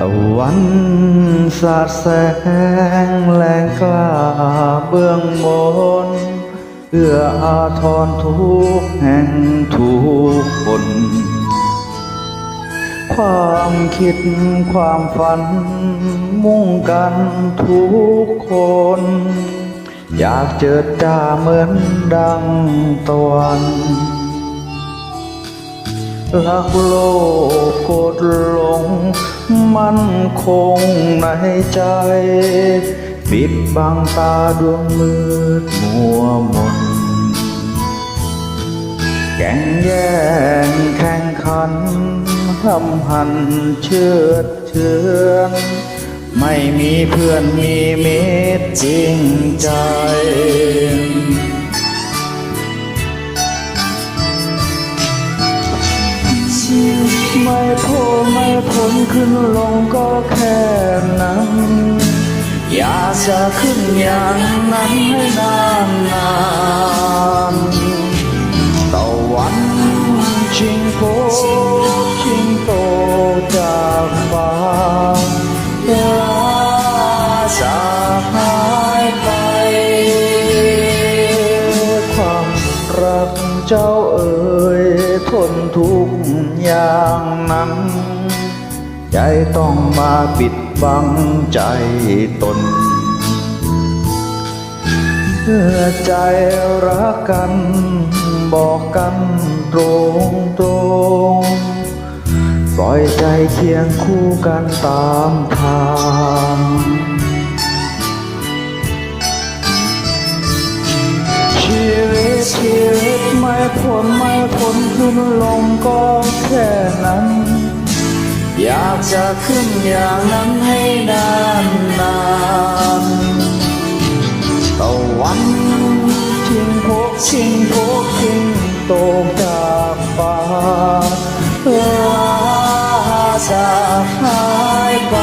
ตะวันสาดแสงแรงกล้าเบื้องบนเอื้ออาทรทุกแห่งทุกคน ความคิดความฝัน มุ่งกันทุกคน อยากเจิดจ้าเหมือนดังตะวัน รักโลกกดลง มั่นคงในใจปิดบังตาดวงมืดมัวมน แก่งแย่งแข่งขันทำหันเชือเชือนไม่มีเพื่อนมีมิตรจริงใจ โผล่ไม่พ้นขึ้นลงก็แค่นั้น อยากจะขึ้นอย่างนั้นให้นานนานตะวันชิงโผชิงโตจากฟ้าเวลาจะหายไป ความรักเจ้าเอ๋ย ทนทุกอย่างนั้น ใจต้องมาปิดบังใจตนเมื่อใจรักกัน บอกกันตรงตรงปล่อยใจเคียงคู่กันตามท ตไม่พ้นไม่พ้นขึ้นลงก็แค่นั้น อยากจะขึ้นอย่างนั้นให้นานนานตะวันชิงพกชิงพกชิงตกจากฟ้าเวลาจะหายไป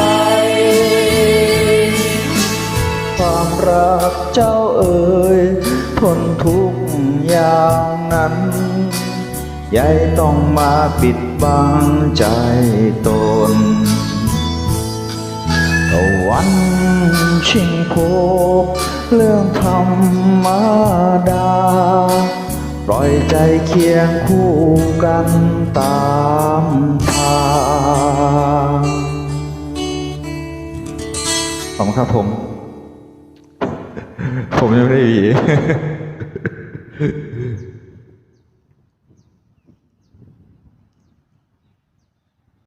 ความรักเจ้าเอ๋ย ทนทุกอย่างนั้นยายต้องมาปิดบังใจตนตะวันชิงพบเรื่องธรรมดา ปล่อยใจเคียงคู่กันตามทางขอบคุณครับผม ผมยังไม่ได้หวี